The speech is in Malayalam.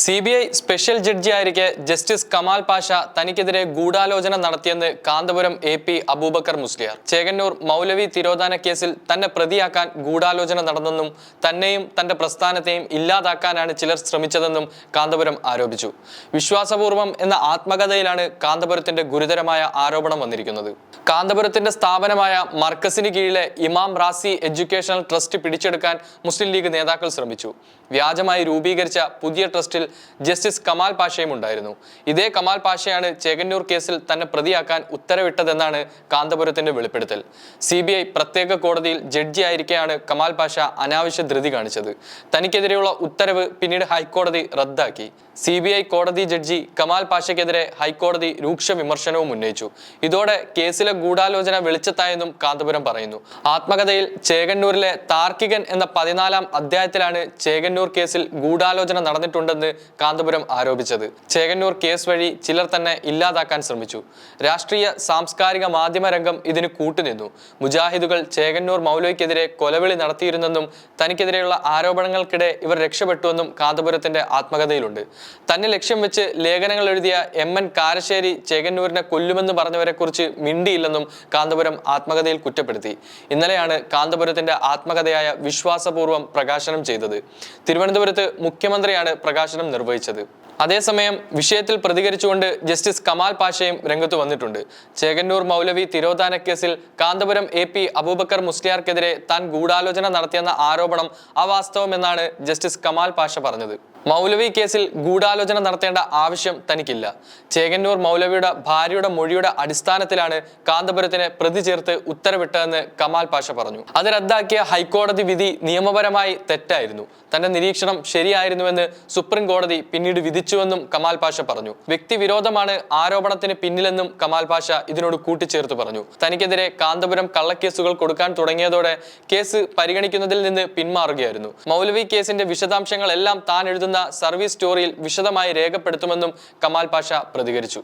സി ബി ഐ സ്പെഷ്യൽ ജഡ്ജിയായിരിക്കെ ജസ്റ്റിസ് കമാൽ പാഷ തനിക്കെതിരെ ഗൂഢാലോചന നടത്തിയെന്ന് കാന്തപുരം എ പി അബൂബക്കർ മുസ്ലിയാർ. ചേകന്നൂർ മൗലവി തിരോധാന കേസിൽ തന്നെ പ്രതിയാക്കാൻ ഗൂഢാലോചന നടന്നെന്നും തന്നെയും തന്റെ പ്രസ്ഥാനത്തെയും ഇല്ലാതാക്കാനാണ് ചിലർ ശ്രമിച്ചതെന്നും കാന്തപുരം ആരോപിച്ചു. വിശ്വാസപൂർവം എന്ന ആത്മകഥയിലാണ് കാന്തപുരത്തിന്റെ ഗുരുതരമായ ആരോപണം വന്നിരിക്കുന്നത്. കാന്തപുരത്തിന്റെ സ്ഥാപനമായ മർക്കസിന് കീഴിലെ ഇമാം റാസി എഡ്യൂക്കേഷണൽ ട്രസ്റ്റ് പിടിച്ചെടുക്കാൻ മുസ്ലിം ലീഗ് നേതാക്കൾ ശ്രമിച്ചു. വ്യാജമായി രൂപീകരിച്ച പുതിയ ട്രസ്റ്റിൽ ജസ്റ്റിസ് കമാൽ പാഷയും ഉണ്ടായിരുന്നു. ഇതേ കമാൽ പാഷയാണ് ചേകന്നൂർ കേസിൽ തന്നെ പ്രതിയാക്കാൻ ഉത്തരവിട്ടതെന്നാണ് കാന്തപുരത്തിന്റെ വെളിപ്പെടുത്തൽ. സി ബി ഐ പ്രത്യേക കോടതിയിൽ ജഡ്ജിയായിരിക്കെയാണ് കമാൽ പാഷ അനാവശ്യ ധൃതി കാണിച്ചത്. തനിക്കെതിരെയുള്ള ഉത്തരവ് പിന്നീട് ഹൈക്കോടതി റദ്ദാക്കി. സി ബി ഐ കോടതി ജഡ്ജി കമാൽ പാഷയ്ക്കെതിരെ ഹൈക്കോടതി രൂക്ഷ വിമർശനവും ഉന്നയിച്ചു. ഇതോടെ കേസിലെ ഗൂഢാലോചന വെളിച്ചത്തായെന്നും കാന്തപുരം പറയുന്നു. ആത്മകഥയിൽ ചേകന്നൂരിലെ താർക്കികൻ എന്ന പതിനാലാം അധ്യായത്തിലാണ് ചേകന്നൂർ കേസിൽ ഗൂഢാലോചന നടന്നിട്ടുണ്ടെന്ന് കാന്തപുരം ആരോപിച്ചത്. ചേകന്നൂർ കേസ് വഴി ചിലർ തന്നെ ഇല്ലാതാക്കാൻ ശ്രമിച്ചു. രാഷ്ട്രീയ സാംസ്കാരിക മാധ്യമ രംഗം ഇതിന് കൂട്ടുനിന്നു. മുജാഹിദുകൾ ചേകന്നൂർ മൗലവിക്കെതിരെ കൊലവിളി നടത്തിയിരുന്നെന്നും തനിക്കെതിരെയുള്ള ആരോപണങ്ങൾക്കിടെ ഇവർ രക്ഷപ്പെട്ടുവെന്നും കാന്തപുരത്തിന്റെ ആത്മകഥയിലുണ്ട്. തന്നെ ലക്ഷ്യം വെച്ച് ലേഖനങ്ങൾ എഴുതിയ എം എൻ കാരശ്ശേരി ചേകന്നൂരിനെ കൊല്ലുമെന്ന് പറഞ്ഞവരെ കുറിച്ച് മിണ്ടിയില്ലെന്നും കാന്തപുരം ആത്മകഥയിൽ കുറ്റപ്പെടുത്തി. ഇന്നലെയാണ് കാന്തപുരത്തിന്റെ ആത്മകഥയായ വിശ്വാസപൂർവം പ്രകാശനം ചെയ്തത്. തിരുവനന്തപുരത്ത് മുഖ്യമന്ത്രിയാണ് പ്രകാശനം നിർവഹിച്ചത്. അതേസമയം വിഷയത്തിൽ പ്രതികരിച്ചുകൊണ്ട് ജസ്റ്റിസ് കമാൽ പാഷയും രംഗത്ത് വന്നിട്ടുണ്ട്. ചേകന്നൂർ മൗലവി തിരോധാന കേസിൽ കാന്തപുരം എ പി അബൂബക്കർ മുസ്ലിയാർക്കെതിരെ താൻ ഗൂഢാലോചന നടത്തിയെന്ന ആരോപണം അവാസ്തവമെന്നാണ് ജസ്റ്റിസ് കമാൽ പാഷ പറഞ്ഞത്. മൗലവി കേസിൽ ഗൂഢാലോചന നടത്തേണ്ട ആവശ്യം തനിക്കില്ല. ചേകന്നൂർ മൗലവിയുടെ ഭാര്യയുടെ മൊഴിയുടെ അടിസ്ഥാനത്തിലാണ് കാന്തപുരത്തിനെ പ്രതി ചേർത്ത് ഉത്തരവിട്ടതെന്ന് കമാൽ പാഷ പറഞ്ഞു. അത് റദ്ദാക്കിയ ഹൈക്കോടതി വിധി നിയമപരമായി തെറ്റായിരുന്നു. തന്റെ നിരീക്ഷണം ശരിയായിരുന്നുവെന്ന് സുപ്രീം കോടതി പിന്നീട് വിധിച്ചുവെന്നും കമാൽ പാഷ പറഞ്ഞു. വ്യക്തിവിരോധമാണ് ആരോപണത്തിന് പിന്നിലെന്നും കമാൽ പാഷ ഇതിനോട് കൂട്ടിച്ചേർത്ത് പറഞ്ഞു. തനിക്കെതിരെ കാന്തപുരം കള്ളക്കേസുകൾ കൊടുക്കാൻ തുടങ്ങിയതോടെ കേസ് പരിഗണിക്കുന്നതിൽ നിന്ന് പിന്മാറുകയായിരുന്നു. മൗലവി കേസിന്റെ വിശദാംശങ്ങളെല്ലാം താൻ എഴുതുന്ന സർവീസ് സ്റ്റോറിയിൽ വിശദമായി രേഖപ്പെടുത്തുമെന്നും കമാൽ പാഷ പ്രതികരിച്ചു.